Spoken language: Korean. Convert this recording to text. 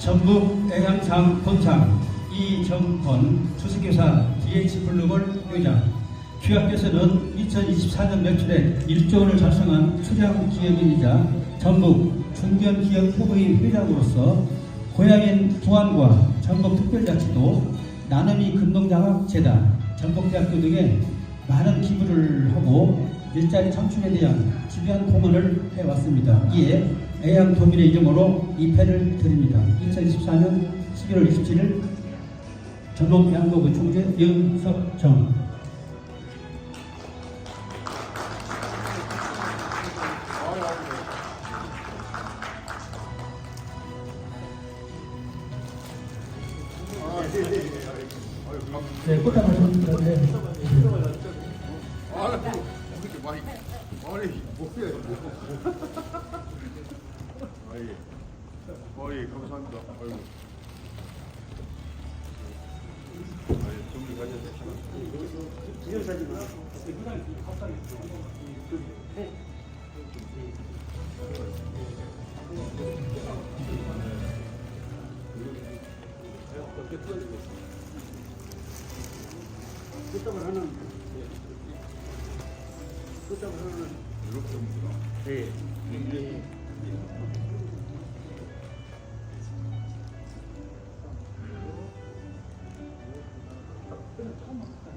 전북 애양상 본상 이정권 주식회사 DH블루몰 회장 휴학께서는 2024년 매출액 1조 원을 달성한 수량 기업인이자 전북 중견기업협의 회장으로서 고향인 부안과 전북특별자치도 나눔이 근동장학재단, 전북대학교 등에 많은 기부를 하고 일자리 창출에 대한 집요한 공헌을 해왔습니다. 이에 애양도민의 이름으로 이 패를 드립니다. 2024년 11월 27일 전북 양로구 총재 윤석정 네, 좀 네. 아, 많이. 아니, 뭐야, 아니, 아니, 감사합니다. 아이고. 아니, 준비 가져야 이렇게 하는구나. been a Thomas.